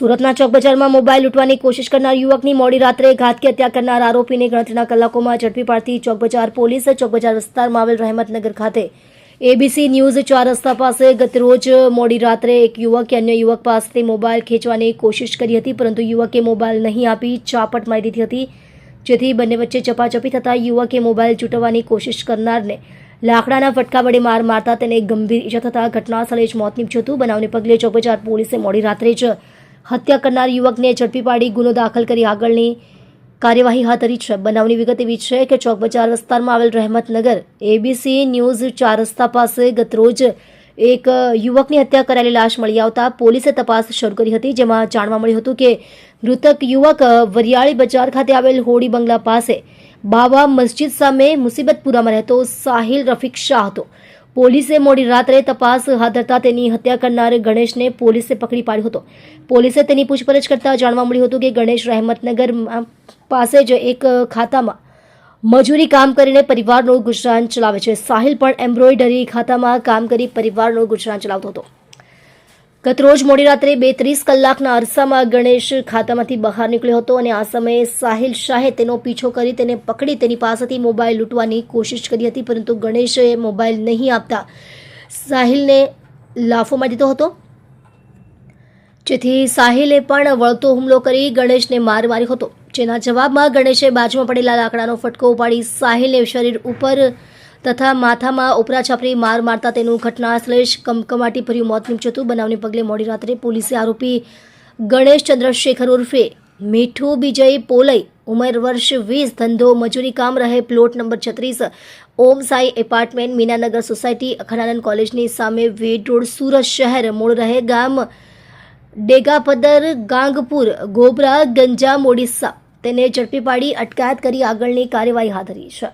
સુરતના ચોક બજારમાં મોબાઈલ લૂંટવાની કોશિશ કરનાર યુવકની મોડી રાત્રે ઘાતકી હત્યા કરનાર આરોપીને ગણતરીના કલાકોમાં ઝડપી પાડતી ચોક બજાર પોલીસ ચોક બજાર વિસ્તારમાં આવેલ રહેમતનગર ખાતે. એબીસી ન્યૂઝ ચાર રસ્તા પાસે ગતરોજ મોડી રાત્રે એક યુવકે અન્ય યુવક પાસેથી મોબાઈલ ખેંચવાની કોશિશ કરી હતી, પરંતુ યુવકે મોબાઈલ નહીં આપી ચાપટ મારી દીધી હતી, જેથી બંને વચ્ચે ચપાચપી થતાં યુવકે મોબાઈલ ચૂંટવવાની કોશિશ કરનારને લાકડાના ફટકા વડે માર મારતા તેને ગંભીર ઈજા થતાં ઘટના સ્થળે જ મોત નીપજ્યું હતું. બનાવને પગલે ચોકબજાર પોલીસે મોડી રાત્રે જ હત્યા કરનાર યુવકને ઝડપી પાડી ગુનો દાખલ કરી આગળની કાર્યવાહી હાથ ધરી છે. બનાવની વિગત એવી છે કે ચોક બજાર વિસ્તારમાં આવેલ રહેમતનગર એબીસી ન્યૂઝ ચાર રસ્તા પાસે ગતરોજ એક યુવકની હત્યા કરાયેલી લાશ મળી આવતા પોલીસે તપાસ શરૂ કરી હતી, જેમાં જાણવા મળ્યું હતું કે મૃતક યુવક વરિયાળી બજાર ખાતે આવેલ હોડી બંગલા પાસે બાવા મસ્જિદ સામે મુસીબતપુરામાં રહેતો સાહિલ રફીક શાહ હતો. પોલીસે મોડી રાત્રે તપાસ હાથ ધરતા તેની હત્યા કરનાર ગણેશને પોલીસે પકડી પાડ્યો હતો. પોલીસે તેની પૂછપરછ કરતા જાણવા મળ્યું હતું કે ગણેશ રહેમતનગર પાસે જ એક ખાતામાં મજૂરી કામ કરીને પરિવારનું ગુજરાન ચલાવે છે. સાહિલ પણ એમ્બ્રોઇડરી ખાતામાં કામ કરી પરિવારનું ગુજરાન ચલાવતો હતો. ગતરોજ મોડી રાત્રે બે ત્રીસ કલાકના અરસામાં ગણેશ ખાતામાંથી બહાર નીકળ્યો હતો અને આ સમયે સાહિલ શાહે તેનો પીછો કરી તેને પકડી તેની પાસેથી મોબાઈલ લૂંટવાની કોશિશ કરી હતી, પરંતુ ગણેશે મોબાઈલ નહીં આપતા સાહિલને લાફો દીધો હતો. જેથી સાહિલે પણ વળતો હુમલો કરી ગણેશને માર માર્યો હતો. જેના જવાબમાં ગણેશે બાજુમાં પડેલા લાકડાનો ફટકો ઉપાડી સાહિલને શરીર ઉપર તથા માથામાં ઉપરા છાપરી માર મારતા તેનું ઘટના સ્લેશ જ કમકમાટી ભર્યું મોત નીપજ્યું હતું. બનાવને પગલે મોડી રાત્રે પોલીસે આરોપી ગણેશ ચંદ્રશેખર ઉર્ફે મીઠું વિજય પોલઈ ઉંમર વર્ષ વીસ, ધંધો, મજૂરી કામ રહે, પ્લોટ નંબર છત્રીસ, ઓમ સાઈ એપાર્ટમેન્ટ, મીનાનગર સોસાયટી, અખડાનંદ કોલેજની સામે વેડ રોડ, સુરત શહેર, મૂળ રહે ગામ ડેગાપદર, ગાંગપુર, ગોબરા ગંજામ મોડિસ્સા તેને ઝડપી પાડી અટકાયત કરી આગળની કાર્યવાહી હાથ ધરી છે.